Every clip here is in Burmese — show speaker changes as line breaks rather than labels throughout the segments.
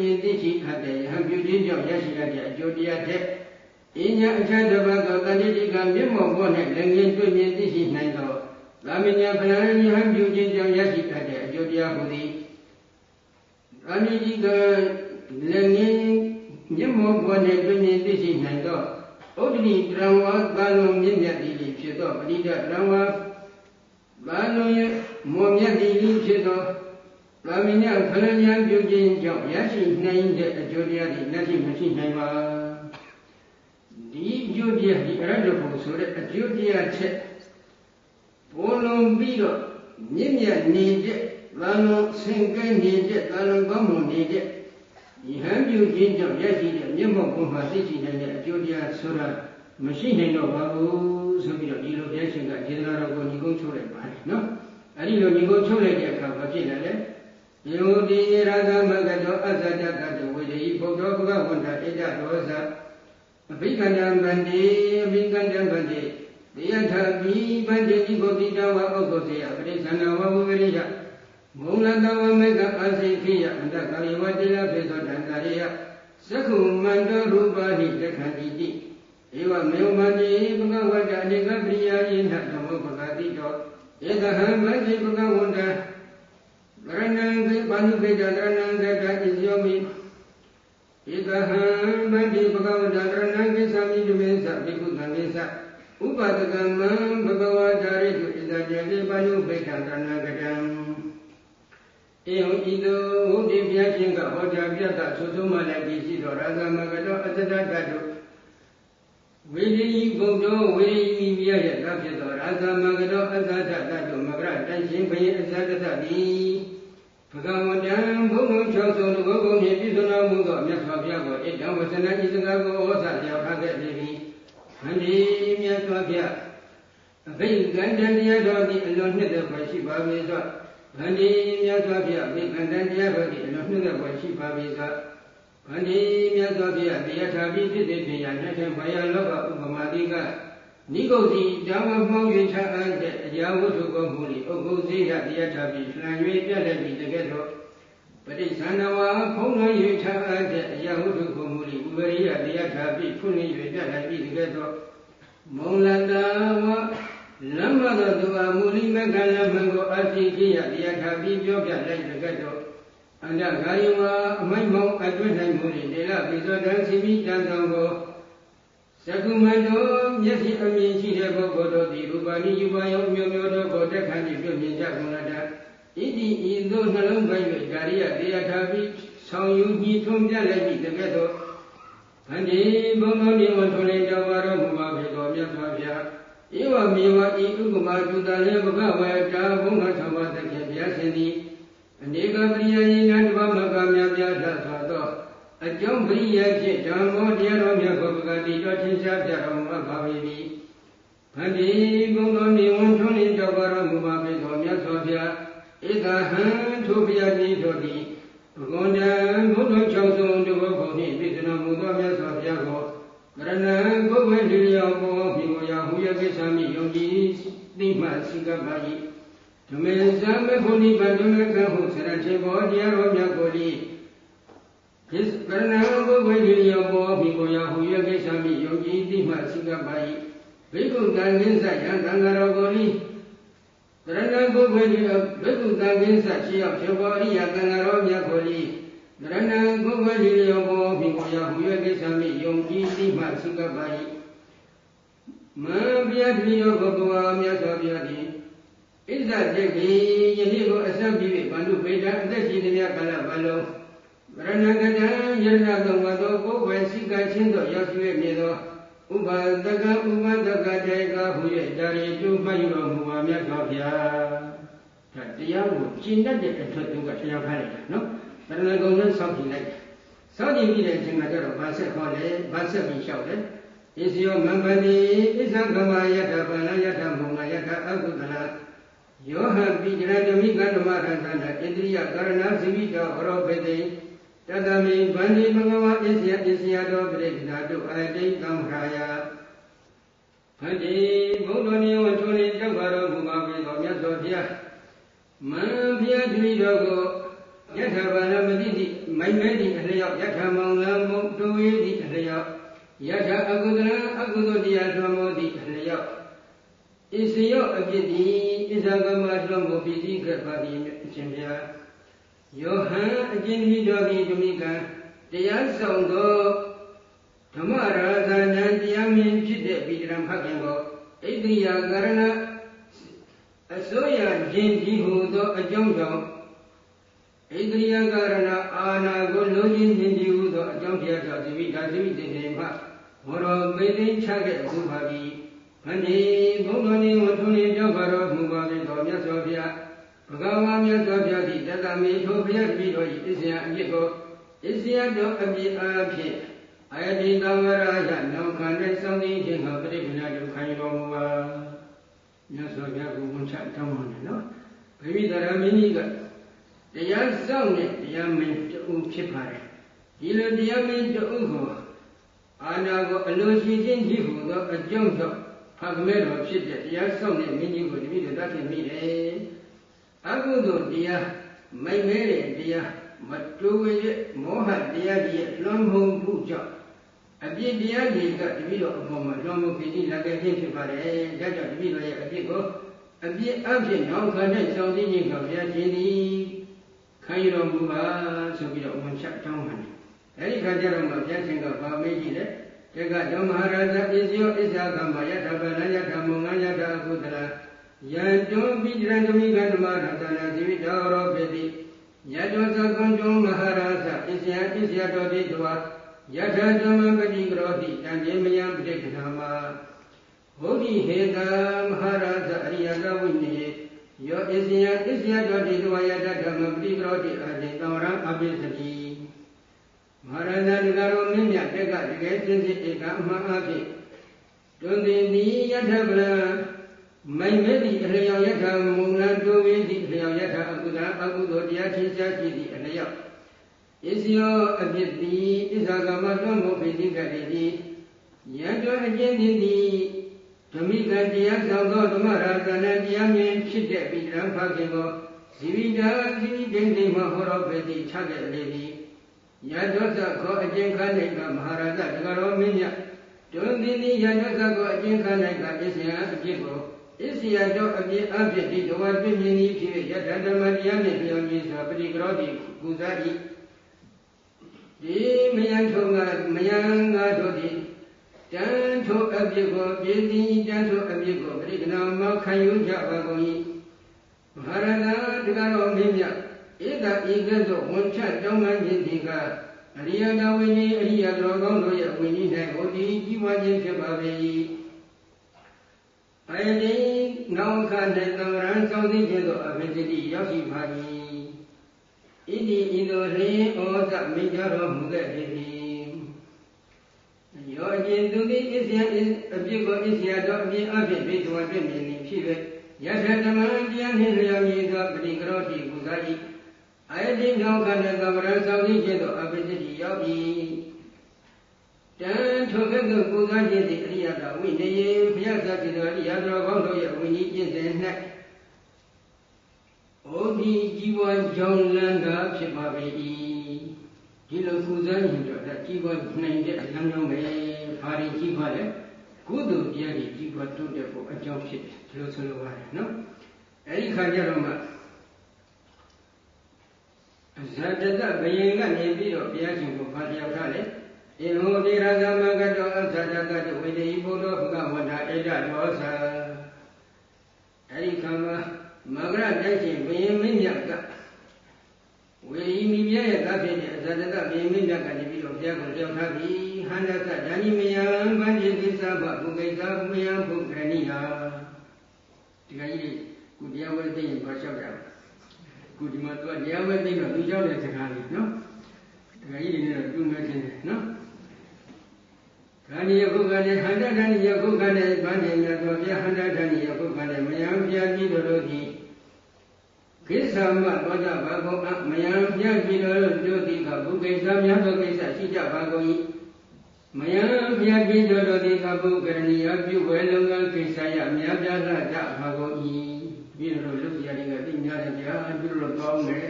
မြင်သိရှိအပ်တဲ့ယဟန်ပြုခြင်းကြောင့်ရရှိရတဲ့အကျိုးတရားတဲ့။အညာအခြားတစ်ပါးသောတတိတိကမျက်မှောက်ပေါ်၌လည်းငင်းတွေ့မြင်သိရှိနိုင်သောသာမညာဖလံယဟန်ပြုခြင်းကြောင့်ရရှိအပ်တဲ့အကျိုးတရားဟူသည်။သာမတိကလည်းငင်းမျက်မှောက်ပေါ်၌တွေ့မြင်သိရှိနိုင်သောဥဒ္ဒတိတရံဝါသာလုံးမြင့်မြတ်သည်ဖြစ်သောပရိဒတရံဝါသာလုံးရဲ့မောမြတ်သည်ဖြစ်သော သာမညဖလညာပြုခြင်းကြောင့်ရရှိနိုင်တဲ့အကျိုးတရားတွေလက်ရှိမရှိနိုင်ပါဒီအကျိုးတရားဒီအရတ္တဖို့ဆိုတဲ့အကျိုးတရားချက်ပေါ်လုံးပြီးတော့မြင့်မြတ်နေတဲ့သာလုံးဆင်ကဲနေတဲ့သာလုံးကောင်းမွန်နေတဲ့ဒီဟန်ပြုခြင်းကြောင့်ရရှိတဲ့မြင့်မောဘုံမှာသိရှိနိုင်တဲ့အကျိုးတရားဆိုတာမရှိနိုင်တော့ပါဘူးဆိုပြီးတော့ဒီလိုဘုရားရှင်ကဒေသနာတော်ကိုညီကုန်းချုပ်လိုက်ပါတယ်နော်အဲ့ဒီလိုညီကုန်းချုပ်လိုက်တဲ့အခါဘာဖြစ်လဲလဲ ယေဝတိရသမဂတောအသတ္တကတဝေဒီဘုဒ္ဓဘဂဝန္တဣဒဒောဇအဘိကန္တံဗန္တိအဘိကန္တံဗန္တိတေယထာပိဗန္တိဒီဘုဒ္ဓတဝဥက္ကုစေယပရိသန္နဝဝဝရိယမုံလတဝမေကအစိခိယအန္တကာယဝတိလဖေသောတန္တရိယသက္ခုမန္တရူပါဟိတခန္တိတိဧဝမေဝမတိဘဂဝတ္တအနိကပရိယာယိနဓမ္မပဂတိတောဧတဟံမတိဘဂဝန္တ ရဏံသေပါဏုပိတရဏံသတ္တဣဇယောမိဧကဟံမတိဘဂဝတ္တရဏံကိသမိတမေသဘိက္ခုသံဃေသဥပဒကမံဘဂဝတာရိတုဣဇတေတိပါဏုပိတရဏံကတံဧဝံဤသို့ဝုဒ္ဓိဘုရားရှင်ကဟောကြားပြတ်တာသုသုံးမှလည်းဒီရှိတော်ရာဇမကတောအတ္တတတ္တုဝေဒီဘုဒ္ဓဝေဒီမြတ်ရဲ့သာဖြစ်သောရာဇမကတောအတ္တတတ္တုမကရတန်ရှင်ဘုရင်အဇဂတတိ ဘဂဝတံဘုံဘုံ၆ဆုံးလူဘုံဖြင့်ပြည့်စုံတော်မူသောမြတ်စွာဘုရားကိုဣဒံဝဇနဤစကားကိုဩဇာလျောက်ထားခဲ့သည်။ဟန်ဒီမြတ်စွာဘုရားအဘိကန္တန်တရားတော်သည်အလွန်နှစ်သက်ဖွယ်ရှိပါပေသော။ဟန်ဒီမြတ်စွာဘုရားအဘိကန္တန်တရားတော်သည်အလွန်နှစ်သက်ဖွယ်ရှိပါပေသော။ဟန်ဒီမြတ်စွာဘုရားတရားထာပြီးဖြစ်သည်ဖြင့်ရနှစ်ထင်ဘာယလောကဥပမာတိက နိဂုတ်စီဓမ္မမှောင်း၍ချအပ်တဲ့အရာဝတ္ထုကောမှု၏ဥက္ကုစေယတရားထာပြီးလှန်၍ပြက်လက်ပြီးတကယ်တော့ပဋိသန္ဓဝါဖုံးလွှမ်း၍ချအပ်တဲ့အရာဝတ္ထုကောမှု၏ဥပရိယတရားထာပြီးဖွင့်၍ပြက်လက်ပြီးတကယ်တော့မုံလတဝလမ္မသောသူအမူလိမကလမံကိုအသိကြီးရတရားထာပြီးပြောပြလိုက်တကယ်တော့အန္တဂါယဝအမိုက်မောင်းအတွင်းနိုင်မှု၏ဒေလပိသောတံစီမိတန်ဆောင်ကို သကုမတောမျက်စိအမြင်ရှိတဲ့ပုဂ္ဂိုလ်တို့သည်ရူပနိယူပါယောမျိုးမျိုးတို့ကိုတက်ခံပြီးပြုမြင်ကြကုန်လာတာဣတိဤသို့နှလုံးပိုင်း၍ဒါရိယတရားထားပြီးဆောင်ယူညီထွန်းပြလိုက်ပြီးတကယ်တော့ဗန္ဒီဘုံတော်မြေဝထွန်းလင်းတော်တော်မူပါဖြစ်တော်မြတ်စွာဘုရားဧဝမေဝဤဥက္ကမတုတလည်းဘဂဝေတာဘုံတော်သမသခင်ဘုရားရှင်သည်အနေကပရိယယိနတဘမကမြတ်ပြတ်သာသော အကျုံးပရိယဖြင့်ဓမ္မောတရားတော်မြတ်ကိုပကတိတော်ထင်ရှားပြတော်မူပါပေ၏။ဗန္တိဘုံတော်မြေဝန်ထွန်းလင်းကြောက်ပါတော်မူပါပေသောမြတ်စွာဘုရားဧကဟံထိုဘုရားကြီးတော်သည်ဘဂဝန္တံဘုဒ္ဓ၆ဆုံးတဘောကိုနှင့်ပြည့်စုံတော်မူသောမြတ်စွာဘုရားကိုကရဏံကိုယ်ဝေဒီလျောဘောမိကိုရာဟူရကိသမိယုံကြည်သိမှစိကပ်ပါ၏ဓမေဇံမေဖို့နိဗ္ဗာန်ဓမေကဟုဆရထေဘောတရားတော်မြတ်ကိုလီကိစ္စ ကရဏံကိုယ်ဝေဒီလျောဘောမိကိုရာဟူရကိသမိယုံကြည်သိမှစိကပ်ပါ၏ဘိက္ခုတန်ကိစ္စယံသံဃာတော်ကိုလီကရဏံကိုယ်ဝေဒီဘိက္ခုတန်ကိစ္စရှိရောက်ဖြစ်ပေါ်ရိယသံဃာတော်မြတ်ကိုလီရဏံကိုယ်ဝေဒီလျောဘောမိကိုရာဟူရကိသမိယုံကြည်သိမှစိကပ်ပါ၏မံပြတ်တိယောဘဂဝါမြတ်စွာဘုရားသည်ဣဇတိကိယနေ့ကိုအစံပြည့်ဗန္ဓုပေတံအသက်ရှိသည်များကာလပတ်လုံး ဗရဏကတံယရဏသုံးဝသောကိုယ်ဝယ်စိကချင်းသောရောက်ရှိ၍မြည်သောဥပဒကဥပဒကတေကဟူ၍ဒါရီကျူမှတ်ယူတော်မူပါမြတ်စွာဘုရားဒါတရားကိုကျင့်တတ်တဲ့အထွက်သူကတရားဖတ်လိုက်တာနော်ဗရဏကုံနဲ့စောင့်ကြည့်လိုက်စောင့်ကြည့်ပြီးတဲ့အချိန်မှာကျတော့ဗာဆက်ခေါ်တယ်ဗာဆက်ပြီးလျှောက်တယ်ဣဇယောမံပတိဣဇံကမယတဗလယတမုံယတအကုသလယောဟံပိကြရဓမိကဓမ္မရန္တနာဣန္ဒြိယကာရဏဇိဝိတောဟရောပေတိ တတမိဗန္ဒီမဂဝဣဇယဣဇယတောပရိဒနာတုအတိတံခရာယဗန္ဒီဘုဒ္ဓနိဝထွန်းလင်းကြောက်ပါတော်မူပါပေသောမြတ်စွာဘုရားမံဘုရားတတိတော်ကိုအယထာဘာလမတိတိမိုင်မဲတိအလျောက်ယထာမောင်လမုံတူဝေတိအလျောက်ယထာအကုသလအကုသိုလ်တရားလွှမ်းမိုးတိအလျောက်ဣစယောအပြစ်တိဣဇဂမလွှမ်းမိုးပိတိကပါတိအရှင်ဘုရား ယောဟန်အကျဉ်းကြီးတော်ဒီဓမိကံတရားဆောင်သောဓမ္မရာဇာဏတရားမင်းဖြစ်တဲ့ဗိဒရံဖခင်ကိုဣတိယကာရဏအစိုးရခြင်းကြီးဟူသောအကြောင်းကြောင့်ဣတိယကာရဏအာနာကိုလိုချင်ခြင်းကြီးဟူသောအကြောင်းတရားကြောင့်ဒီဝိဒါသမိတေနေမှမောရောမေသိချခဲ့အခုပါပြီမဏိဘုံတော်နေဝထုံနေပြောပါတော်မူပါလေတော်မြတ်စွာဘုရား ဘဂဝါမြတ်စွာဘုရားသည်တတမေထိုဘုရားတပည့်တော်၏အစ္စယအပြစ်ကိုအစ္စယတော်အပြစ်အားဖြင့်အယတိတံဝရယနောခန္ဓာစောင်းခြင်းခြင်းဟောပရိပဏဒုက္ခတော်မူပါမြတ်စွာဘုရားကိုဝန်ချတောင်းပါနဲ့နော်ဗိမိတရမင်းကြီးကတရားစောင့်တဲ့တရားမင်းတူဖြစ်ပါတယ်ဒီလိုတရားမင်းတူကိုအာနာကိုအလိုရှိခြင်းကြီးဟူသောအကြောင်းကြောင့်ဖခင်မဲတော်ဖြစ်တဲ့တရားစောင့်တဲ့မင်းကြီးကိုတပည့်တော်တတ်ဖြစ်မိတယ် အကုသိုလ်တရားမိုက်မဲတဲ့တရားမတူဝဲမောဟတရားကြီးရဲ့လွန်မှုမှုကြောင့်အပြစ်တရားတွေကတပည့်တော်အပေါ်မှာလွန်မှုဖြစ်ပြီးလက်ခဲ့ခြင်းဖြစ်ပါတယ်။ဒါကြောင့်တပည့်တော်ရဲ့အပြစ်ကိုအပြစ်အဖြစ်နောက်ခံတဲ့စောင့်သိခြင်းကိုဘုရားရှင်သည်ခံရတော်မူပါဆိုပြီးတော့ဝန်ချတောင်းပါတယ်။အဲဒီခါကျတော့မှဘုရားရှင်ကဗာမေးကြည့်တယ်။တက္ကဓမ္မဟာရဇဣဇယောဣဇာကမ္မယထဗလယထမုံငါယထအကုသလ ယံတောပိတရံဓမိကဓမ္မရသနာဇိဝိတောရောပိတိယတောသကွန်တုံမဟာရဇဣဇယဣဇယတောတိတဝါယထာဓမ္မပတိကရောတိတံတေမယံပဋိက္ခဏမဘုဒ္ဓိဟေတမဟာရဇအရိယကဝိနေယောဣဇယဣဇယတောတိတဝါယထာဓမ္မပတိကရောတိအတေတောရံအပိသတိမဟာရဇတကရောမင်းမြတ်တက်ကတကယ်စင်စစ်ဧကအမှန်အဖြစ်တွင်တင်ဒီယထဗလ မိုင်မေတိအလျောက်ယထာမုံလတိုဝေတိအလျောက်ယထာအကုသအကုသိုလ်တရားထင်ရှားရှိသည့်အလျောက်ဣဇယောအပြစ်တိဣဇာကမသွမ်းဖို့ဖိတိကတိတိယံတော်အကျဉ်းသည်သည်ဓမိကတရားဆောင်သောဓမ္မရာဇနာတရားမြင်ဖြစ်တဲ့ပိဋကံဖခင်ကိုဇီဝိတာဇီဝိတိန်တိမဟောတော်ပေတိချခဲ့လေသည်ယတောသခောအကျဉ်းခန်း၌ကမဟာရာဇတကရောမင်းမြတ်တွင်သည်သည်ယတောသခောအကျဉ်းခန်း၌ကဣဇယအပြစ်ကို ဣဇယတော်အပြစ်အဖြစ်ဒီတဝတ်ပြင်းမြင်သည်ဖြစ်ယထဓမ္မတရားနှင့်လျော်ညီစွာပရိကရောတိကုသ၏ဒီမယံထုံကမယံငါတို့သည်တန်ထိုအပြစ်ကိုပြည်သိတန်ထိုအပြစ်ကိုပရိကနာမခံယူကြပါကုန်၏မဟာရဏတကတော်မင်းမြတ်ဧတဤကဲ့သို့ဝန်ချတောင်းပန်ခြင်းဒီကအရိယတော်ဝိနည်းအရိယတော်ကောင်းတို့ရဲ့ဝိနည်း၌ဟောဒီကြီးပွားခြင်းဖြစ်ပါပေ၏ အယတိနောင်ခ၌သံရန်စောင့်သိခြင်းသို့အဘိဓိတိရောက်ရှိပါ၏ဣတိဤသို့လျင်ဩဇမိကြတော်မူခဲ့ပေသည်ယောအကျဉ်သူသည်ဣဇယအပြစ်ကိုဣဇယတော်အပြစ်အဖြစ်ဘိဓဝပြည့်မြင်နေဖြစ်ပဲယထဓမ္မတရားနှင့်လျော်ညီသောပရိကရောတိကုသ၏အယတိနောခန္ဓာကမရဆောင်သည့်ခြင်းသောအပိစိတိရောက်၏ တန်ထိုကဲ့သို့ကုသခြင်းသည်အရိယတဝိနည်းဘုရားသတိတော်အရိယတော်ကောင်းတို့ရဲ့ဝိနည်းပြည့်စုံ၌ဩဒီကြီးပွားကြောင်းလန်းတာဖြစ်ပါပေ၏ဒီလိုကုသရင်တော့ဒါကြီးပွားနိုင်တဲ့လမ်းကြောင်းပဲဘာတွေကြီးပွားလဲကုသိုလ်တရားတွေကြီးပွားတိုးတက်ဖို့အကြောင်းဖြစ်တယ်ဒီလိုဆိုလိုပါတယ်နော်အဲဒီခါကျတော့မှဇာတတဘယင်ကနေပြီးတော့ဘုရားရှင်ကိုဖာတရားထားတယ် ဧဟောတိရသမကတောအသတတတဝိတေဟိဘုဒ္ဓဘုကဝန္တာဧတဒောသအဲဒီခါမှာမဂရတိုက်ရှင်ဘယင်မင်းမြတ်ကဝေယီမိမြတ်ရဲ့သတ်ဖြစ်တဲ့အဇတတဘယင်မင်းမြတ်ကနေပြီးတော့ဘုရားကိုလျှောက်ထားပြီးဟန္ဒသဓာနိမယံဗန္တိကိစ္စဘဘုကိစ္စမယံဘုခဏိဟာဒီကကြီးကုတရားဝဲသိရင်ဘာလျှောက်ကြလဲခုဒီမှာသူကတရားဝဲသိတော့သူလျှောက်တဲ့စကားလေးနော်ဒီကကြီးတွေနဲ့တော့တူမဲ့ခြင်းနော် ခန္ဒီယခုကနဲ့ဟန္တာဓာနိယခုကနဲ့ဗန္တိမြတ်သောဘုရားဟန္တာဓာနိယခုကနဲ့မယံပြကြီးတို့တို့သည်ကိစ္စမသောကြဘာကုန်အမယံပြကြီးတို့တို့သည်ကဘုကိစ္စများသောကိစ္စရှိကြပါကုန်၏မယံပြကြီးတို့တို့သည်ကဘုကရဏီယပြုဝဲလုံငန်းကိစ္စရများပြားကြပါကုန်၏ပြီးတော့လူပြရည်ကသိများတယ်ဗျာပြီးတော့ကောင်းတယ်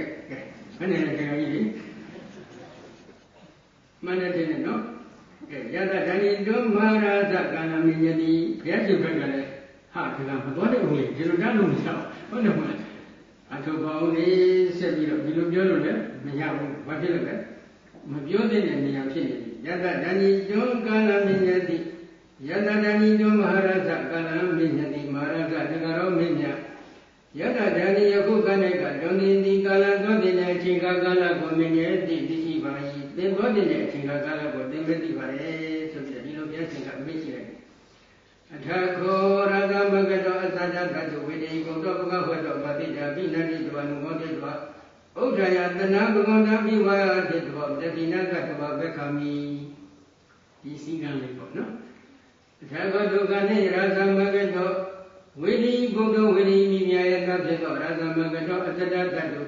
ဘယ်နဲ့လဲခင်ဗျာကြီးလေမှန်တယ်တင်တယ်နော်ကဲယတ ဒဏိတုမဟာရသကာလမင်းယတိဘုရားရှင်ဘက်ကလည်းဟာဒီကမတော်တဲ့ဦးလေးဒီလိုတတ်လို့မရဘူးဟုတ်တယ်မလားအထုပ်ပေါင်းလေးဆက်ပြီးတော့ဒီလိုပြောလို့လည်းမရဘူးဘာဖြစ်လို့လဲမပြောတဲ့နေရာဖြစ်နေပြီယတဒဏိတုကာလမင်းယတိယတဒဏိတုမဟာရသကာလမင်းယတိမဟာရသတကရောမင်းမြတ်ယတဒဏိယခုကနေ့ကဒုံဒီဒီကာလသောတိနေအချိန်ကာလကိုမင်းရဲ့တိသိရှိပါ၏သင်သောတိနေအချိန်ကာလကိုသင်မသိပါလေ ဆိုပြီးဒီလိုဘုရားရှင်ကအမိန့်ရှိလိုက်တယ်အထခောရဂမဂတောအသတ္တသတ္တဝိတေကုတောပကဟောတောပတိတာပိဏတိတဝနုမောတိတဝဥဒ္ဒယတနာဘဂဝန္တပိဝါယတိတဝတတိနာကတဝဘက္ခမိဒီစည်းကမ်းလေးပေါ့နော်အထခောဒုက္ခနေရသမဂတောဝိရိဘုဒ္ဓဝိရိမိမြာယတဖြစ်သောရသမဂတောအသတ္တသတ္တ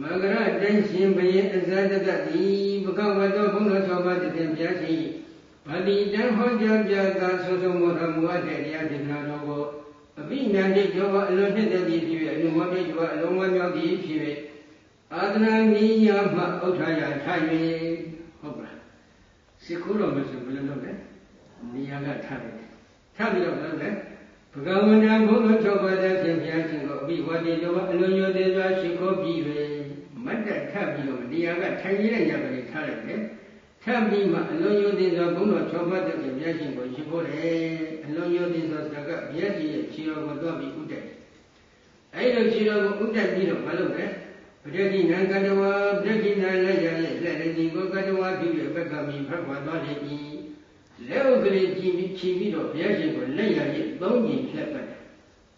မဂရတန်ရှင်ဘယအဇတတတိဘဂဝတောဘုံတော်၆ပါးတည်ပြရှိ ဗတိတံဟောကြားပြတာသုဆုံးမောရမူအပ်တဲ့တရားဒေသနာတော်ကိုအပိညာတိကျော်အလွန်နှစ်သက်သည်ဖြစ်၍အနုမောတိကျော်အလုံးဝမြောက်သည်ဖြစ်၍အာသနာနိယမဥထာယထိုင်၍ဟုတ်ပါစိခိုးတော်မယ်ဆိုဘယ်လိုလုပ်လဲနေရာကထားတယ်ထားပြီးတော့လည်းဘဂဝန္တဘုံတော်၆ပါးတဲ့ရှင်ဘုရားရှင်ကိုအပိဝတိကျော်အလွန်ရောသေးစွာရှိခိုးပြီး၍မတ်တက်ထပ်ပြီးတော့နေရာကထိုင်ရတဲ့ညကလေးထားလိုက်တယ် ထပ်ပြီးမှအလုံးယုံသေးသောဘုန်းတော်၆ပါးတည်းဘုရားရှင်ကိုရှိဖို့လေအလုံးယုံသေးသောစကားကဘုရားရှင်ရဲ့ခြေတော်ကိုတော့ပြီးဥတက်အဲ့လိုခြေတော်ကိုဥတက်ပြီးတော့မလုပ်နဲ့ပဋိတိနံကတဝါပဋိတိနံလက်ရရဲ့လက်ရည်ကိုကတဝါပြုရဘက်ကမိဖတ်ခွာသွားလေ၏လက်ဥကလေးကြည့်ပြီးခြေပြီးတော့ဘုရားရှင်ကိုလက်ရရဲ့သုံးကြိမ်ဖြတ်ပတ်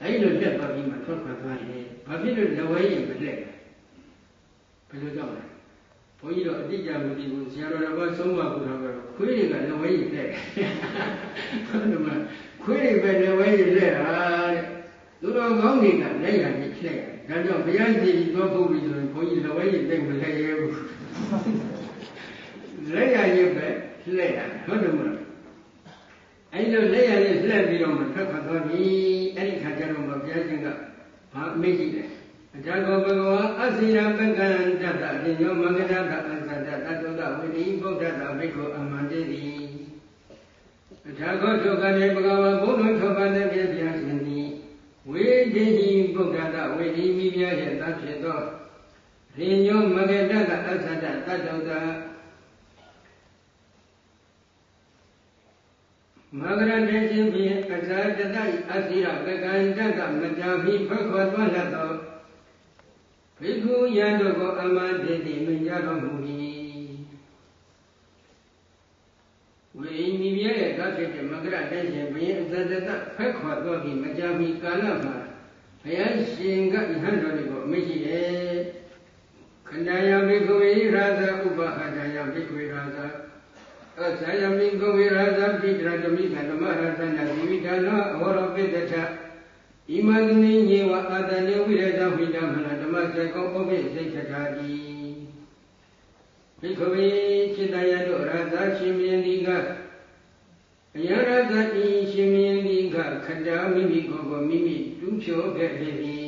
အဲ့လိုလက်ပတ်ပြီးမှထွက်ခွာသွားတယ်ဘာဖြစ်လို့လက်ဝဲရင်မလက်ဘယ်လိုကြောင့်လဲဘု န်းကြီးတော့အတိအကျမသိဘူးဆရာတော်တော်ကဆုံးမဘူးတော့ခွေးတွေကလက်ဝဲရင်လက်ဟုတ်တယ်မလားခွေးတွေပဲလက်ဝဲရင်လက်ဟာတဲ့သူတော်ကောင်းတွေကလက်ရရင်လက်ဒါကြောင့်ဘုရားရှင်ကြီးသွားဖို့ပြီဆိုရင်ဘုန်းကြီးလက်ဝဲရင်တိတ်မလက်ရဲဘူးလက်ရရင်ပဲလက်ရဟုတ်တယ်မလားအဲ့လိုလက်ရရင်လက်ပြီးတော့မှထွက်ခွာသွားပြီအဲ့ဒီခါကျတော့ဘုရားရှင်ကဘာအမေ့ရှိတယ် အတကောဘဂဝါအစိရပကံတတ္တပညောမင်္ဂဒတအသတ္တတတ္တဝိတိဗုဒ္ဓတဘိက္ခုအမန္တေတိအထာဂောထုတ်ကနေဘဂဝါဘုန်းတော်ထုတ်ပါတဲ့ပြပြရှင်သည်ဝိတိဟိဗုဒ္ဓတဝိတိမိပြရဲ့တဖြစ်သောရိညောမင်္ဂဒတအသတ္တတတ္တမဂရတေရှင်ဖြင့်အဇာတတအစိရပကံတတ္တမကြာမီဖခွာသွားလတ်သော ဘိက္ခုယံတို့ကိုအမန္တေတိမြင်ကြတော်မူ၏ဝိမိမြရဲ့သတ်ဖြစ်တဲ့မကရတဲ့ရှင်ဘုရင်အဇတတဖက်ခွာသွားပြီးမကြာမီကာလမှာဘုရားရှင်ကယဟန်တော်တွေကိုအမိရှိတယ်ခန္ဓာယဘိက္ခုရာဇဥပဟတယဘိက္ခုရာဇအဇာယမိကဝေရာဇပိတရဓမိကဓမ္မရသနာဇီဝိတနောအဝရောပိတ္တထဣမသနိညေဝအာတနေဝိရဇဝိတမနဓ မစေကုံဥပိစိတ်ထာတိဘိက္ခဝေစိတ္တယတို့ရသရှင်မြင်ဒီကအယရသတိရှင်မြင်ဒီကခန္ဓာမိမိကိုယ်ကိုမိမိတူးဖြောခဲ့ပြီ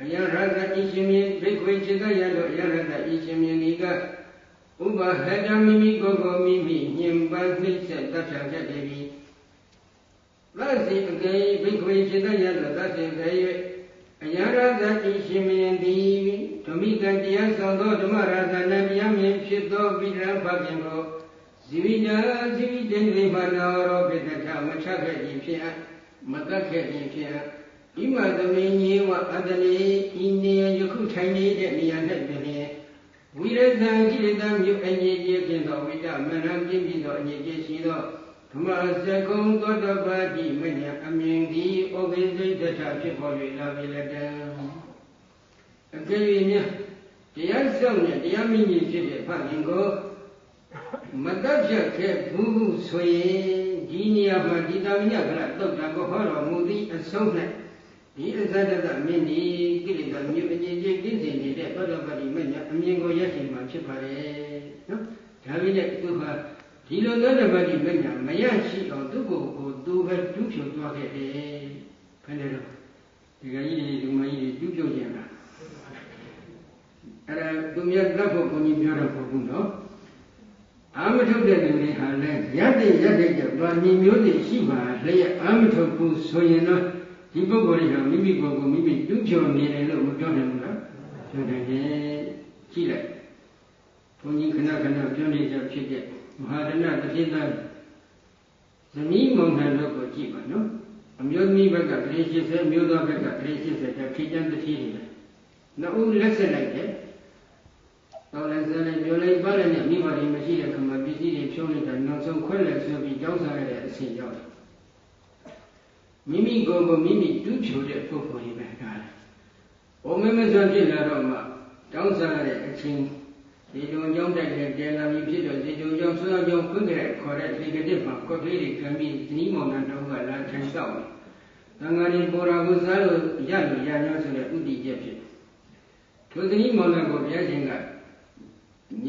အယရသတိရှင်မြင်ဘိက္ခဝေစိတ္တယတို့အယရသတိရှင်မြင်ဒီကဥပဟတမိမိကိုယ်ကိုမိမိညင်ပန်းနှိမ့်ဆက်တတ်ဖြံခဲ့ပြီသတိအကေဘိက္ခဝေစိတ္တယတို့သတိအကေ အယရသတိရှင်မြင်းသည်ဓမိကတရားဆောင်သောဓမ္မရာဇနာတရားမြင်ဖြစ်သောဗိဒံဖခင်ကိုဇီဝိတာဇီဝိတေန္ဒြေမနောရောပိတ္ထမချခဲ့ခြင်းဖြစ်အပ်မကတ်ခဲ့ခြင်းဖြစ်အပ်ဣမသမင်းကြီးဝအတလေဤနေယခုထိုင်နေတဲ့နေရာ၌တည်းဝိရဇံကိလေသာမြုပ်အငြိကျေဖြင့်သောဝိတမနံပြင်းပြီးသောအငြိကျေရှိသော ဓမ္မစကုံသောတပါတိမညာအမြင်သည်ဩဝိစိတ်တထဖြစ်ပေါ်၍လာပြီလက်တံအကယ်၍များတရားဆောင်နဲ့တရားမင်းကြီးဖြစ်တဲ့ဖခင်ကိုမတတ်ဖြတ်ခဲ့ဘူးဘူးဆိုရင်ဒီနေရာမှာဒီတာမညကလတုတ်တာကိုဟောတော်မူသည့်အဆုံး၌ဒီအဇဒတမင်းဒီကိလေသာမြို့အငြိကြီးပြည့်စင်နေတဲ့သောတပတိမညာအမြင်ကိုရရှိမှာဖြစ်ပါတယ်နော်ဒါပေမဲ့သူက ဒီလိုသောတပတိမညာမရရှိအောင်သူ့ကိုယ်ကိုသူပဲတူးဖြုံသွားခဲ့တယ်ဘယ်နဲ့တော့ဒီကကြီးတွေဒီမကြီးတွေတူးဖြုံကြတာအဲ့ဒါသူများတတ်ဖို့ဘုန်းကြီးပြောတော့ဘုဘူးနော်အာမထုတ်တဲ့လူတွေဟာလည်းရတဲ့ရတဲ့ကြောင့်ဗာမီမျိုးတွေရှိပါလျက်အာမထုတ်ဘူးဆိုရင်တော့ဒီပုဂ္ဂိုလ်တွေကမိမိကိုယ်ကိုမိမိတူးချော်နေတယ်လို့မပြောနိုင်ဘူးလားပြောတယ်ကြည့်လိုက်ဘုန်းကြီးခဏခဏပြောနေကြဖြစ်တဲ့ မဟာဒနတတိသားသမီးမုံနှံတို့ကိုကြည့်ပါနော်အမျိုးသမီးဘက်ကဂရေ80မျိုးသားဘက်ကဂရေ80တဲ့ခိကျန်းတတိတွေနှစ်ဦးလက်ဆက်လိုက်တယ်တော်လည်းစလည်းမျိုးလိုက်ပါလည်းနဲ့မိဘတွေမရှိတဲ့ခမပစ္စည်းတွေဖြုံးလိုက်တာနောက်ဆုံးခွဲလဲဆိုပြီးကြောက်စားရတဲ့အဆင့်ရောက်တယ်မိမိကိုယ်ကိုမိမိတူးဖြူတဲ့ပုဂ္ဂိုလ်တွေပဲကားတယ်။ဘုံမမစွာဖြစ်လာတော့မှတောင်းစားရတဲ့အချင်း ဒီတုံကြောင့်တိုက်တဲ့တဲလာပြီးဖြစ်တော့ဒီတုံကြောင့်ဆွမ်းကြောင့်ဖွင့်ကြတဲ့ခေါ်တဲ့ဒီကတိမှာကော့ကလေးတွေကံပြီးဇနီးမောင်နှံတော်ကလာထိုင်တော့တယ်။သံဃာရင်ပေါ်ရာကိုစားလို့ရလို့ရညောဆိုတဲ့ဥတီချက်ဖြစ်။ထိုဇနီးမောင်နှံကိုဘုရားရှင်ကဉာ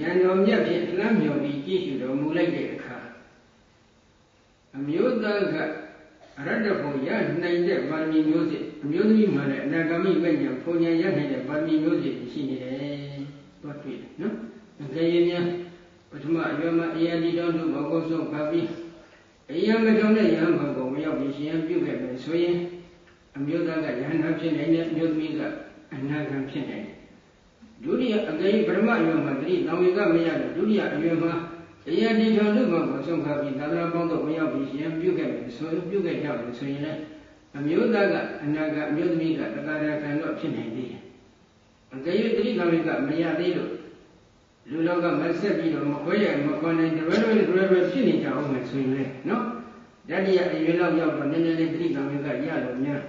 ဏ်တော်မြတ်ဖြင့်လှမ်းမြော်ပြီးကြည့်ရှုတော်မူလိုက်တဲ့အခါအမျိုးသားကအရတ္တဘုံရနိုင်တဲ့ပါရမီမျိုးစစ်အမျိုးသမီးမှလည်းအနာဂမိမဉ္ဇဉ်ဘုံဉာဏ်ရနိုင်တဲ့ပါရမီမျိုးစစ်ရှိနေတယ်။တွတ်တွေ့တယ်နော်။အ ကယ်၍များပထမအရွယ်မှာအရာဒီတော်တို့ဘဂုဆုံးပါပြီးအရာမတော်တဲ့ယဟန်ဘုံကိုမရောက်ပြီးရှင်ပြုခဲ့မယ်ဆိုရင်အမျိုးသားကယဟန်ဖြစ်နိုင်တဲ့အမျိုးသမီးကအနာဂံဖြစ်နိုင်တယ်။ဒုတိယအကယ်၍ပထမအရွယ်မှာတတိတောင်ဝေကမရတဲ့ဒုတိယအရွယ်မှာတရားဒီတော်လူ့ဘုံကိုဆုံးခါပြီးသာသနာပေါင်းတို့ဝင်ရောက်ပြီးရှင်ပြုခဲ့မယ်ဆိုပြုခဲ့ကြမယ်ဆိုရင်လည်းအမျိုးသားကအနာကအမျိုးသမီးကတက္ကရာခံတော့ဖြစ်နိုင်သေးတယ်။အကယ်၍တိရိသမီးကမရသေးလို့ လူလောကမဆက်ပြီးတော့မခွဲရမခွန်နိုင်တွဲတွဲတွဲတွဲဖြစ်နေကြအောင်မယ်ဆိုရင်လေနော်။တတိယအရွယ်လောက်ရောက်တော့နည်းနည်းလေးတိရိသမီးကရလို့များ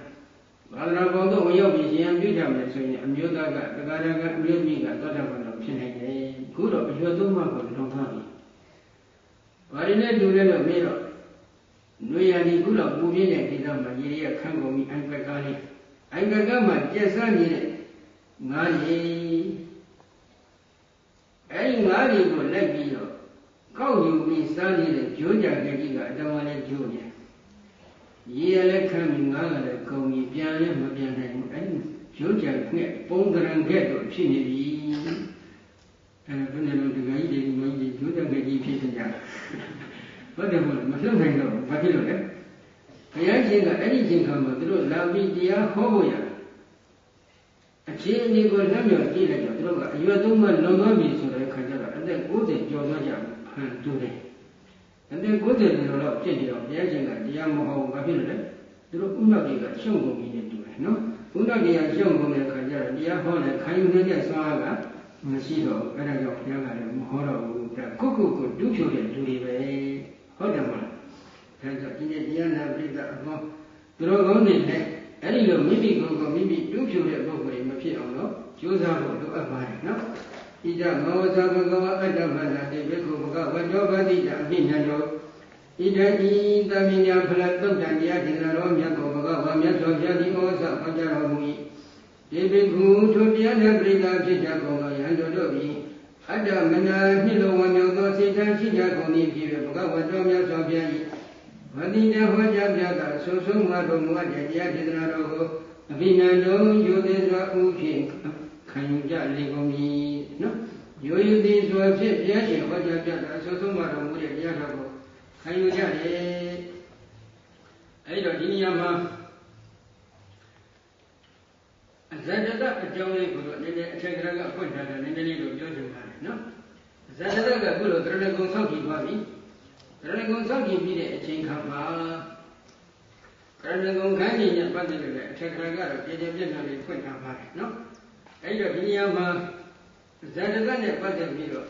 ဘာသာပေါင်းတို့ဝင်ရောက်ပြီးရှင်ပြုကြမယ်ဆိုရင်အမျိုးသားကတက္ကရာကအမျိုးသမီးကသောတာပန်တော့ဖြစ်နိုင်တယ်။ခုတော့အရွယ်သုံးပါးကိုလွန်သွားပြီ။ဘာတွေနဲ့တူလဲလို့မေးတော့နွေရည်ဒီခုတော့ပူပြင်းတဲ့ဒေသမှာရေရခန်းကုန်ပြီးအိုင်ပက်ကားလေးအိုင်ပက်ကားမှာကျက်စားနေတဲ့ငါးရီ အဲဒီငါးရီကိုလိုက်ပြီးတော့ကောက်ယူပြီးစားနေတဲ့ဂျိုးကြကကြီးကအတော်မှလည်းဂျိုးနေရေရလည်းခမ်းပြီးငါးကလည်းကုန်ပြီးပြန်လည်းမပြန်နိုင်ဘူးအဲဒီဂျိုးကြငှက်ပုံကရံခဲ့တော့ဖြစ်နေပြီအဲဘယ်နဲ့လို့ဒီကကြီးတွေမကြီးဂျိုးကြကကြီးဖြစ်နေကြဟုတ်တယ်မဟုတ်မလှုပ်နိုင်တော့ဘာဖြစ်လို့လဲဘုရားရှင်ကအဲ့ဒီချိန်ခါမှာသူတို့လာပြီးတရားဟောဖို့ရ အခြေအနေကိုလက်မြော်ကြည့်လိုက်တော့သူတို့ကအရွယ်သုံးမှလွန်သွားပြီဆိုတဲ့ခါကျတော့အသက်60ကျော်သွားကြဟန်တူတယ်အသက်60ကျော်တော့ဖြစ်နေတော့ဘုရားရှင်ကတရားမဟောဘူးဘာဖြစ်လို့လဲသူတို့ဥနောက်တွေကရှုံကုန်ပြီနဲ့တူတယ်နော်ဥနောက်တွေကရှုံကုန်တဲ့ခါကျတော့တရားဟောတဲ့ခံယူနေတဲ့စွမ်းအားကမရှိတော့အဲ့ဒါကြောင့်ဘုရားကလည်းမဟောတော့ဘူးဒါကုတ်ကုတ်ကိုဒုဖြိုတဲ့လူတွေပဲဟုတ်တယ်မလားဒါကြောင့်ဒီနေ့တရားနာပိဋကအမောသူတော်ကောင်းတွေလည်း အဲ့ဒီလိုမိမိကိုယ်ကိုမိမိတူးဖြူတဲ့ပုဂ္ဂိုလ်တွေမဖြစ်အောင်တော့ကြိုးစားဖို့လိုအပ်ပါတယ်နော်ဣဒမောဇဘဂဝအတ္တမနာတိဘေကုဘဂဝတောပတိတအမိညာယောဣဒံဤသမင်ညာဖလတုတ်တံတရားဒေသနာတော်မြတ်ကိုဘဂဝါမြတ်စွာဘုရားဒီဩဇဟောကြားတော်မူ၏ဒီဘေကုထိုတရားနဲ့ပြိတာဖြစ်ကြကုန်သောယဟန်တို့တို့သည်အတ္တမနာနှိလုံးဝမြောက်သောစေတံရှိကြကုန်၏ဖြစ်၍ဘဂဝါတော်မြတ်စွာဘုရား၏ ဝတိတဟောကြားပြတာဆုံဆုံးမှတော်မူအပ်တဲ့တရားဒေသနာတော်ကိုအဘိနန္တုယူသေးစွာဥဖြင့်ခံယူကြလေကုန်ပြီနော်ယူယူသေးစွာဖြင့်ဘုရားရှင်ဟောကြားပြတာဆုံဆုံးမှတော်မူတဲ့တရားတော်ကိုခံယူကြတယ်အဲဒီတော့ဒီနေရာမှာအဇဒတအကြောင်းလေးကိုတော့နည်းနည်းအထက်ကရကဖွင့်ထားတယ်နည်းနည်းလေးတော့ပြောချင်ပါတယ်နော်ဇဒတကခုလိုတရဏဂုံဆောက်ကြည့်သွားပြီ ရဏဂုံစောင့်ကြည့်ပြီးတဲ့အချိန်ခါမှာရဏဂုံခန်းကြီးနဲ့ပတ်သက်တဲ့အထက်ခါကတော့ပြည်ပြပြည့်စုံလေးဖွင့်ထားပါတယ်နော်အဲ့တော့ဒီနေရာမှာဇာတကနဲ့ပတ်သက်ပြီးတော့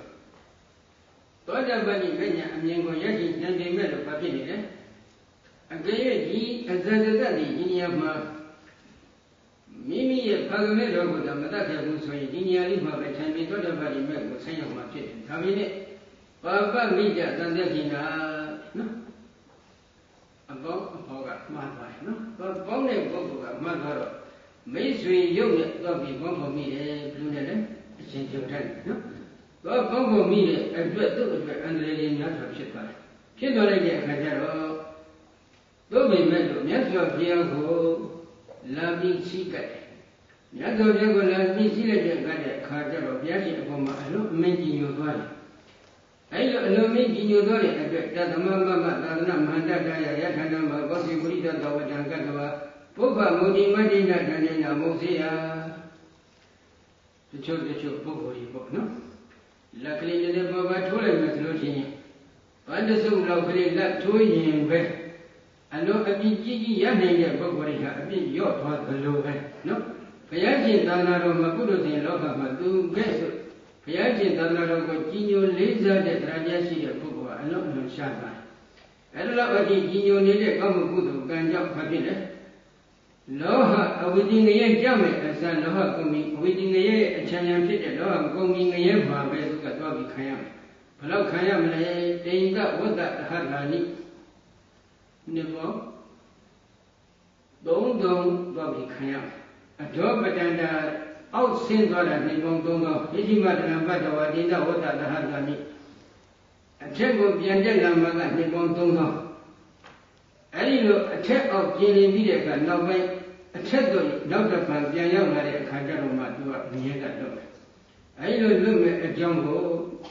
သောတာပတိမဉ္ဇဉ်အမြင်ကိုရရှိဉာဏ်တင်မဲ့လို့ဘာဖြစ်နေလဲအကယ်၍ဒီအဇာတကဒီဒီနေရာမှာမိမိရဲ့ဖခင်မဲ့တော်ကိုမတတ်ခဲ့ဘူးဆိုရင်ဒီနေရာလေးမှာပဲခြံပြီးသောတာပတိမဲ့ကိုဆင်းရောက်မှာဖြစ်တယ်ဒါပေမဲ့ ပါပမိကြတန်တဲ့ခိနာနော်အပေါင်းအဖော်ကမှားသွားတယ်နော်ပေါင်းတဲ့ပုဂ္ဂိုလ်ကမှားသွားတော့မိတ်ဆွေရုပ်နဲ့တော့ပြီးပေါင်းဖို့မိတယ်ဘယ်လိုလဲလဲအရှင်ကျုံထိုက်နော်တော့ပေါင်းဖို့မိတဲ့အတွက်သူ့အတွက်အန္တရာယ်တွေများစွာဖြစ်သွားတယ်ဖြစ်သွားလိုက်တဲ့အခါကျတော့တို့မိမဲ့လို့မြတ်စွာဘုရားကိုလာပြီးချိကတ်တယ်မြတ်စွာဘုရားကလည်းသိရှိလိုက်တဲ့အခါကျတော့ဘုရားရှင်အပေါ်မှာအလုံးအမင်းကြီးညိုသွားတယ် အဲ့လိုအလုံးမင်းကြီးညိုသွားတဲ့အတွက်တသမမမသာသနာမဟာတတရယထာဏမဘောဇိပုရိသသဝတံကတ္တဝပုဗ္ဗမုဒိမတ္တိနာတဏ္ဍနာမုစေယတချို့တချို့ပုဂ္ဂိုလ်ကြီးပေါ့နော်လက်ကလေးနဲ့ပေါ်ပါထိုးလိုက်မှဆိုလို့ရှိရင်ဘာတစုံလောက်ကလေးလက်ထိုးရင်ပဲအလုံးအပြစ်ကြီးကြီးရနိုင်တဲ့ပုဂ္ဂိုလ်တွေကအပြစ်ရော့သွားသလိုပဲနော်ဘုရားရှင်သာသနာတော်မှာကုသိုလ်ရှင်လောကမှာသူကဲ့သို့ ဘုရားရှင်သာသနာတော်ကိုကြီးညိုလေးစားတဲ့တရားရှိတဲ့ပုဂ္ဂိုလ်ကအလုံးအလုံးရှားပါတယ်အဲ့လိုလောက်အထိကြီးညိုနေတဲ့ကောင်းမှုကုသိုလ်ကံကြောင့်ဘာဖြစ်လဲလောဟအဝိဇ္ဇငရဲကြမယ်အစလောဟကုံမီအဝိဇ္ဇငရဲအချမ်းချမ်းဖြစ်တဲ့လောဟကုံမီငရဲမှာပဲသူကသွားပြီးခံရမယ်ဘလောက်ခံရမလဲတိန်ကဝတ္တဟတ္တာနိနိဘောသုံးသုံးသွားပြီးခံရမယ်အဒေါပတန္တာ အောက်ဆင်းသွားတာနေပေါင်းသုံးသောဣတိမတနာပတ္တဝတိတဝတ္တသဟတနိအထက်ကိုပြန်တက်လာမှကနေပေါင်းသုံးသောအဲဒီလိုအထက်အောက်ကျင်လည်ပြီးတဲ့အခါနောက်ပိုင်းအထက်တော့နောက်တစ်ပတ်ပြန်ရောက်လာတဲ့အခါကျတော့မှသူကမြင်ကတော့တယ်အဲဒီလိုလွတ်မဲ့အကြောင်းကို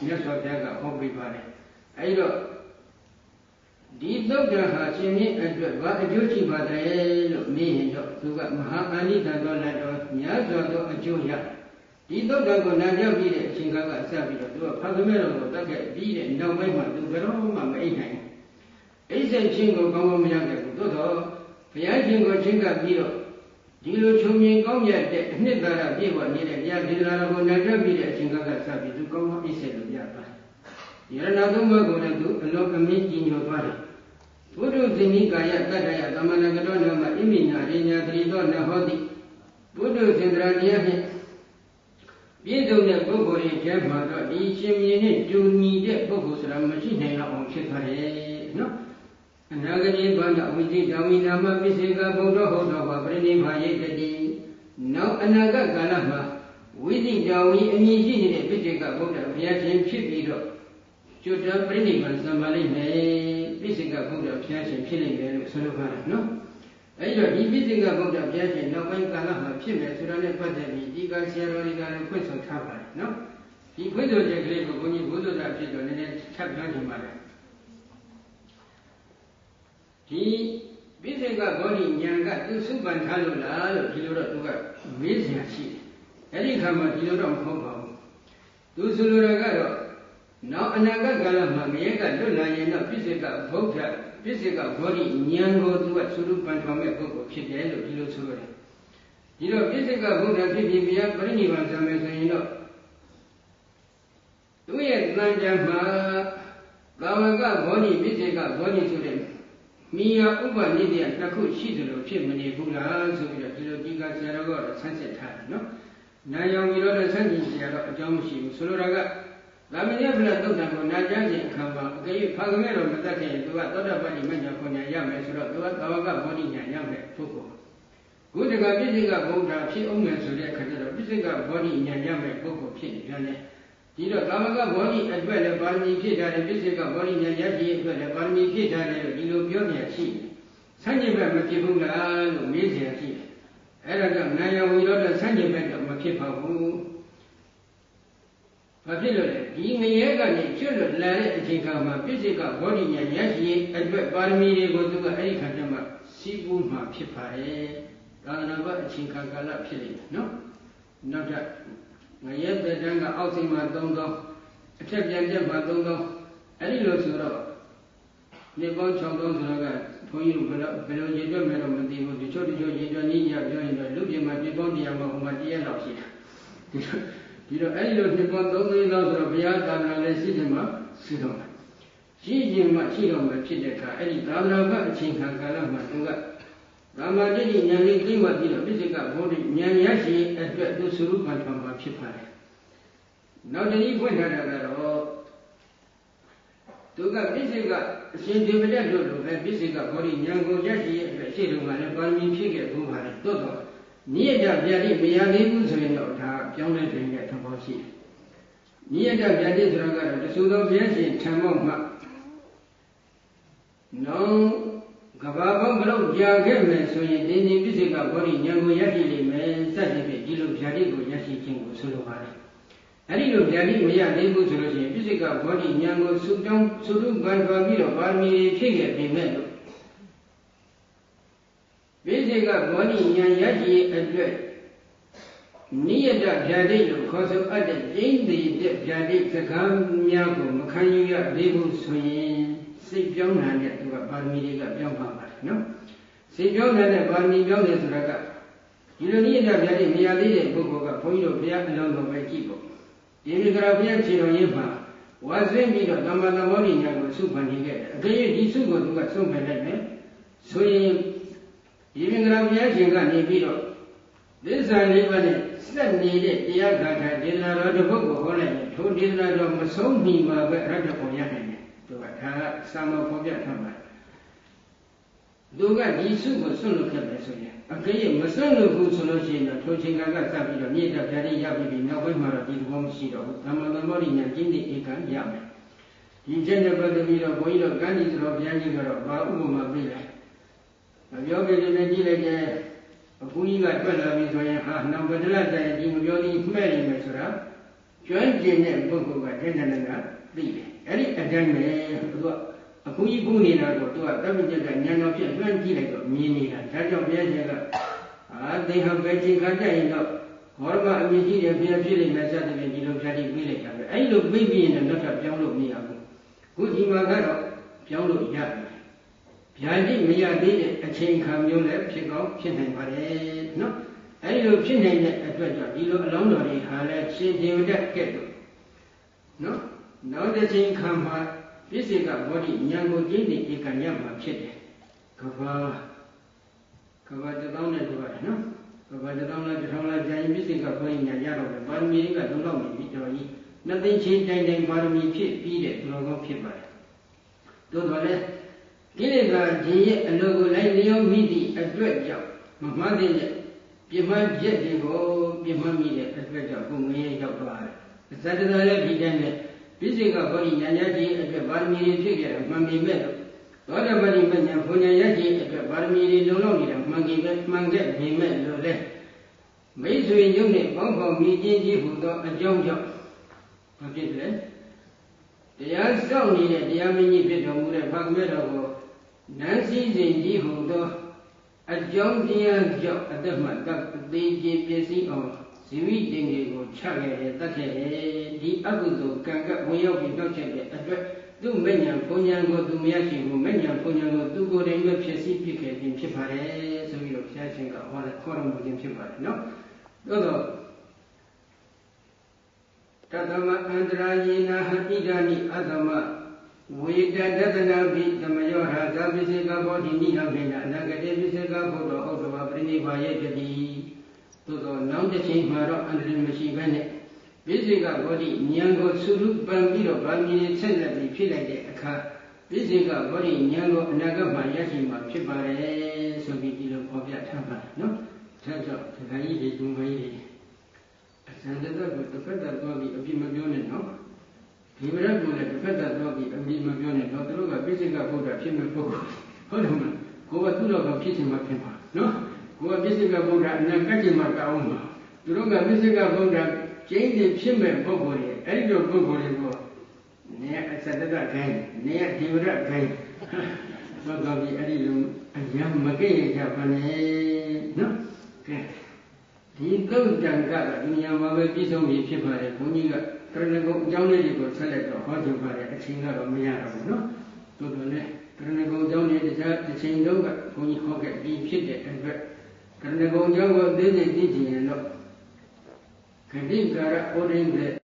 မြတ်စွာဘုရားကဟောပြပါတယ်အဲဒီတော့ဒီသုတ်တံဟာရှင်မြင့်အတွက်ဘာအကျိုးရှိပါသလဲလို့မေးရင်တော့သူကမဟာအာနိသတော်လက်တော် များစွာသောအကျိုးရဒီသုတ်တံကိုနာပြောပြီးတဲ့အချိန်ကစပြီးတော့သူကဖတ်သမဲတော်ကိုတတ်ခဲ့ပြီးတဲ့နောက်ပိုင်းမှာသူဘယ်တော့မှမအိပ်နိုင်ဘူးအိပ်စိတ်ချင်းကိုကောင်းကောင်းမရခဲ့ဘူးသို့တော့ဘုရားရှင်ကိုချင်းကပြီးတော့ဒီလိုချုံမြင်ကောင်းမြတ်တဲ့အနှစ်သာရပြည့်ဝနေတဲ့ဘုရားဒေသနာတော်ကိုနာပြောပြီးတဲ့အချိန်ကစပြီးသူကောင်းကောင်းအိပ်စိတ်လို့ရပါတယ်ယရဏသုံးပါးကိုလည်းသူအလောကမင်းကြီးညိုသွားတယ်ဘုဒ္ဓဇိနိကာယတတ္တယသမဏကတောနမဣမိနာရိညာသတိသောနဟောတိ ဘုဒ္ဓစင်္ဒရာတရားဖြင့်ပြည့်စုံတဲ့ပုဂ္ဂိုလ်ရဲ့ကျမ်းမှာတော့ဒီရှင်မြင်းနဲ့တူညီတဲ့ပုဂ္ဂိုလ်ဆိုတာမရှိနိုင်တော့အောင်ဖြစ်သွားတယ်နော်အနာဂတိဘာဒဝိသိတဝိနာမပိစေကဘုဒ္ဓဟုတ်တော်ပါပရိနိဗ္ဗာန်ရဲ့တတိနောက်အနာဂတ်ကာလမှာဝိသိတဝိအမည်ရှိနေတဲ့ပိစေကဘုဒ္ဓဘုရားရှင်ဖြစ်ပြီးတော့ကျွတ်တပြိဋိဘံစံပါလိမ့်မယ်ပိစိကဗုဒ္ဓဘုရားရှင်ဖြစ်လိမ့်မယ်လို့ဆိုလိုပါတယ်နော် အဲဒီတော့ဒီပိစိကဗုဒ္ဓဘုရားရှင်နောက်ပိုင်းကာလမှာဖြစ်မယ်ဆိုတာနဲ့ပတ်သက်ပြီးဒီကဆရာတော်တွေကလည်းဖွင့်ဆိုထားပါတယ်နော်ဒီဖွင့်ဆိုချက်ကလေးကိုဘုန်းကြီးဘုဒ္ဓတာဖြစ်တော့နည်းနည်းထပ်ပြောချင်ပါတယ်ဒီပိစိကဘောဓိဉာဏ်ကသူစုပန်ထားလို့လားလို့ဒီလိုတော့သူကမေးစရာရှိတယ်အဲဒီခါမှာဒီလိုတော့မဟုတ်ပါဘူးသူဆိုလိုတာကတော့နောက်အနာဂတ်ကာလမှာငရဲကလွတ်လာရင်တော့ပြစ္ဆေကဗုဒ္ဓ ပြစ္ဆေကဘောဓိဉာဏ်ကိုသူကသုရုပန်ထောင်မဲ့ပုဂ္ဂိုလ်ဖြစ်တယ်လို့ဒီလိုဆိုရတယ်။ဒီတော့ပြစ္ဆေကဗုဒ္ဓဖြစ်ပြီးဘုရားပြိဋိဘံဆံမယ်ဆိုရင်တော့သူရဲ့တန်ကြံမှာကာမကဘောဓိပြစ္ဆေကဘောဓိဆိုတဲ့မိယာဥပနိဒယတစ်ခုရှိသလိုဖြစ်မနေဘူးလားဆိုပြီးတော့ဒီလိုဒီကဆရာတော်ကတော့ဆန်းစစ်ထားတယ်နော်။နာယောင်ပြီးတော့ဆန်းကျင်ဆရာတော့အကြောင်းမရှိဘူးဆိုလိုတာက ဗမဏေဖလသုတ်တံကိုနာကြားခြင်းအခါမှာအကယ်၍ဖာကမဲတော်မသက်ခင်သူကသောတာပတိမညာခွန်ညာရမယ်ဆိုတော့သူကသာဝကဘောဓိညာရမယ်ပုဂ္ဂိုလ်။ကုသကပြစ္ဆေကဘုရားဖြစ်အောင်မယ်ဆိုတဲ့အခါကျတော့ပြစ္ဆေကဘောဓိညာရမယ်ပုဂ္ဂိုလ်ဖြစ်ပြန်တယ်။ဒီတော့ကာမကဘောဓိအတွက်လည်းပါရမီဖြစ်တာလည်းပြစ္ဆေကဘောဓိညာရရှိအတွက်လည်းပါရမီဖြစ်တာလည်းဒီလိုပြောနေရှိတယ်။ဆန့်ကျင်ဘက်မဖြစ်ဘူးလားလို့မေးစရာရှိတယ်။အဲ့ဒါကြောင့်နာယဝိရောဓဆန့်ကျင်ဘက်ကမဖြစ်ပါဘူး ဘာဖြစ်လို့လဲဒီငရဲကနေကျွတ်လွတ်လာတဲ့အချိန်ခါမှာပြစ္ဆေကဘောဓိညာရရှိရင်အတွက်ပါရမီတွေကိုသူကအဲ့ဒီခါကျမှစီးပူးမှဖြစ်ပါတယ်သာသနာ့ဘအချိန်ခါကာလဖြစ်လိမ့်မယ်နော်နောက်ထပ်ငရဲတဲ့တန်းကအောက်ဆိုင်မှာ3000အထက်ပြန်တက်မှာ3000အဲ့ဒီလိုဆိုတော့နေပေါင်း6000ဆိုတော့ကဘုန်းကြီးတို့ဘယ်လိုဘယ်လိုရည်တွက်မယ်တော့မသိဘူးဒီချို့ဒီချို့ရည်တွက်နည်းရပြောရင်တော့လူပြင်မှာပြပေါင်းတရားမှာဟိုမှာတရက်လောက်ရှိတာ ဒီတော့အဲ့ဒီလိုနှစ်ပေါင်း3သိန်းလောက်ဆိုတော့ဘုရားသာသနာလည်းရှိတယ်မှာရှိတော့မှာရှိခြင်းမှရှိတော့မှာဖြစ်တဲ့အခါအဲ့ဒီသာသနာကအချိန်ခံကာလမှာသူကကာမတိတိဉာဏ်လေးသိမှပြီးတော့ပိစိကဘောဓိဉာဏ်ရရှိအတွက်သူသုရုပန်ထံမှာဖြစ်ပါတယ်နောက်တနည်းဖွင့်ထားတာကတော့သူကပိစိကအရှင်ဒီမတက်လို့လို့ပဲပိစိကဘောဓိဉာဏ်ကိုရရှိအတွက်ရှိတော့မှလည်းပါရမီဖြစ်ခဲ့ဘူးပါလေတိုးတော့ ညရတဗျာတိမရသေးဘူးဆိုရင်တော့ဒါပြောင်းလဲတွင်တဲ့သဘောရှိတယ်။ညရတဗျာတိဆိုတာကတော့တဆူသောဘုရားရှင်ထံမောက်မှနောင်ကဘာပေါင်းကလောက်ကြာခဲ့မယ်ဆိုရင်ဒီဒီပြစ္ဆေကဘောဓိဉာဏ်ကိုရရှိလိမ့်မယ်စသဖြင့်ဒီလိုဗျာတိကိုရရှိခြင်းကိုဆိုလိုပါတယ်အဲ့ဒီလိုဗျာတိမရသေးဘူးဆိုလို့ရှိရင်ပြစ္ဆေကဘောဓိဉာဏ်ကိုစုတောင်းစုရုပန်သွားပြီးတော့ပါရမီဖြည့်ခဲ့ပြီမဲ့လို့ ပြစ္ဆေကဘောဓိဉာဏ်ရရှိအတွက်နိယတဗျာတိလို့ခေါ်ဆိုအပ်တဲ့ကျင်းသေးတဲ့ဗျာတိစကားများကိုမခံယူရသေးဘူးဆိုရင်စိတ်ပြောင်းလာတဲ့သူကပါရမီတွေကပြောင်းပါပါတယ်နော်စိတ်ပြောင်းလာတဲ့ပါရမီပြောင်းတယ်ဆိုတာကဒီလိုနိယတဗျာတိမရသေးတဲ့ပုဂ္ဂိုလ်ကဘုန်းကြီးတို့ဘုရားအလုံးတော်ပဲကြည့်ပေါ့ဒီမိဂရာဘုရားခြေတော်ရင်းမှာဝါစင်းပြီးတော့သမ္မာသမ္မောဓိညာကိုစုဖန်နေခဲ့တယ်အကယ်၍ဒီစုကိုသူကစုံဖန်လိုက်မယ်ဆိုရင် ဒီမိဂရာဘုရားရှင်ကနေပြီးတော့သစ္စာလေးပါးနဲ့စက်နေတဲ့တရားဂါထာဒေသနာတော်တစ်ပုဒ်ကိုဟောလိုက်ရင်ထိုဒေသနာတော်မဆုံးမီမှာပဲအရတ္တပေါ်ရနိုင်တယ်သူကဒါကစာမဖော်ပြထားပါတယ်သူကဒီစုကိုဆွတ်လို့ခဲ့မယ်ဆိုရင်အကယ်၍မဆွတ်လို့ဘူးဆိုလို့ရှိရင်တော့ထိုချိန်ကစပြီးတော့မြေတ္တာဗျာတိရပြီးပြီးနောက်ပိုင်းမှာတော့ဒီသဘောမရှိတော့ဘူးသမ္မာသမ္မောဓိညာကျင့်တဲ့ဧကံရမယ်ဒီချက်နဲ့ပတ်သက်ပြီးတော့ဘုန်းကြီးတို့ကံကြီးတော်ဘုရားကြီးကတော့ဘာဥပမာပေးလိုက် မပြောပြတယ်နဲ့ကြည့်လိုက်တယ်အခုကြီးကထွက်လာပြီဆိုရင်ဟာနောင်ပဒလတိုင်ဒီမပြောသေးမှဲ့နေမယ်ဆိုတာကျွမ်းကျင်တဲ့ပုဂ္ဂိုလ်ကတဏ္ဍနကသိတယ်အဲ့ဒီအတိုင်းပဲသူကအခုကြီးကူးနေတာကိုသူကတမ္ပကျက်ကဉာဏ်တော်ဖြင့်လွှမ်းကြည့်လိုက်တော့မြင်နေတာဒါကြောင့်ဘုရားရှင်ကအာသိဟံပဲချိန်ခါကြရင်တော့ဘောရမအမြင့်ကြီးတယ်ဘုရားဖြစ်နေမယ်စသဖြင့်ဒီလိုဖြာတိပြေးလိုက်တာပဲအဲ့လိုပြေးပြီးရင်တော့နောက်ထပ်ပြောင်းလို့မရဘူးခုဒီမှာကတော့ပြောင်းလို့ရတယ် ဗျာတိမရသေးတဲ့အချိန်ခါမျိုးလည်းဖြစ်ကောင်းဖြစ်နိုင်ပါတယ်နော်အဲဒီလိုဖြစ်နိုင်တဲ့အတွက်ကြောင့်ဒီလိုအလုံးတော်တွေဟာလည်းရှင်ဒေဝတက်ကဲ့သို့နော်နောက်တစ်ချိန်ခါမှာပြစ္ဆေကဘောဓိဉာဏ်ကိုကျင့်တဲ့ဧကညမှာဖြစ်တယ်ကဘာကဘာတသောင်းနဲ့ပြောရတယ်နော်ကဘာတသောင်းလားတထောင်လားကြာရင်ပြစ္ဆေကဘောဓိဉာဏ်ရတော့တယ်ပါရမီတွေကလုံးလောက်နေပြီတော်ကြီးနှစ်သိန်းချင်းတိုင်းတိုင်းပါရမီဖြစ်ပြီးတဲ့သူတော်ကောင်းဖြစ်ပါတယ်သို့တော်လည်း ကိလေသာခြင်းရဲ့အလိုကိုလိုက်လျောမိသည့်အတွက်ကြောင့်မမှန်တဲ့ပြမချက်တွေကိုပြမမိတဲ့အတွက်ကြောင့်ကိုငရေရောက်သွားတယ်။သတ္တသာလည်းဒီတိုင်းနဲ့ပြစ္ဆေကဘောဓိဉာဏ်ရခြင်းအတွက်ပါရမီတွေဖြစ်ခဲ့တယ်မှန်ပြီမဲ့လို့သောတပတိမညာဘုံဉာဏ်ရခြင်းအတွက်ပါရမီတွေလုံလောက်နေတာမှန်ပြီပဲမှန်ခဲ့ပြီမဲ့လို့လေမိတ်ဆွေညုံနဲ့ပေါင်းပေါင်းမိချင်းကြီးဟူသောအကြောင်းကြောင့်ဘာဖြစ်လဲတရားစောင့်နေတဲ့တရားမင်းကြီးဖြစ်တော်မူတဲ့ဘာကမဲတော်ကို နန်းစည်းစိမ်ကြီးဟူသောအကြောင်းတရားကြောင့်အသက်မှတတ်အသေးကြီးပစ္စည်းအောင်ဇီဝိတင်တွေကိုချခဲ့တယ်တတ်ခဲ့တယ်ဒီအကုသိုလ်ကံကဝင်ရောက်ပြီးတောက်ချက်တဲ့အတွက်သူ့မဉ္ဇဉ်ဘုံဉဏ်ကိုသူမရရှိဘူးမဉ္ဇဉ်ဘုံဉဏ်ကိုသူကိုယ်တိုင်ပဲဖြစ်စီဖြစ်ခဲ့ခြင်းဖြစ်ပါတယ်ဆိုပြီးတော့ဘုရားရှင်ကဟောတဲ့ခေါ်တော်မူခြင်းဖြစ်ပါတယ်နော်သို့တော့တသမအန္တရာယေနဟဣဒာနိအသမ ဝေတတတနာပိသမယောဟာသပိစေကဘောဓိနိဟမေနအနာဂတေပိစေကဘုဒ္ဓဟုတ်တော်ပြိနိဗ္ဗာယေတတိသို့သောနောက်တစ်ချိန်မှာတော့အန္တရာယ်မရှိဘဲနဲ့ပိစေကဘောဓိဉာဏ်ကိုသုရုပံပြီးတော့ဗာမီဆက်လက်ပြီးဖြစ်လိုက်တဲ့အခါပိစေကဘောဓိဉာဏ်ကိုအနာဂတ်မှာရရှိမှာဖြစ်ပါတယ်ဆိုပြီးဒီလိုဖော်ပြထားပါတယ်နော်ဆက်ကြောင့်ဒကာကြီးတွေဒုံမကြီးတွေအစံတသက်ကိုတစ်ဖက်သက်သွားပြီးအပြစ်မပြောနဲ့နော် ဒီမရတ်ကိုလည်းတစ်ဖက်သက်သွားပြီးအမိမပြောနဲ့တော့သူတို့ကပိစိကဗုဒ္ဓဖြစ်မဲ့ပုဂ္ဂိုလ်ဟုတ်တယ်မလားကိုယ်ကသူ့တော်ကဖြစ်ချင်မှဖြစ်မှာနော်ကိုယ်ကပိစိကဗုဒ္ဓအနာကတ်ချင်မှကောင်းမှာသူတို့ကပိစိကဗုဒ္ဓကျင်းတင်ဖြစ်မဲ့ပုဂ္ဂိုလ်တွေအဲ့ဒီလိုပုဂ္ဂိုလ်တွေကိုနေအစတကခိုင်းနေဒီမရတ်ခိုင်းသောတော်ဒီအဲ့ဒီလိုအညာမကဲ့ရကြပါနဲ့နော်ကဲဒီကုတ်တံကဒီညမှာပဲပြည့်စုံပြီဖြစ်ပါတယ်ဘုန်းကြီးက တရဏဂုံအကြောင်းလေးတွေကိုဆက်လက်တော့ဟောကြားပါတယ်အချိန်ကတော့မရတော့ဘူးနော်တို့တို့လည်းတရဏဂုံအကြောင်းလေးတခြားတစ်ချိန်လုံးကဘုန်းကြီးဟောခဲ့ပြီးဖြစ်တဲ့အတွက်တရဏဂုံအကြောင်းကိုအသေးစိတ်သိချင်ရင်တော့ခတိကာရဩဒိန်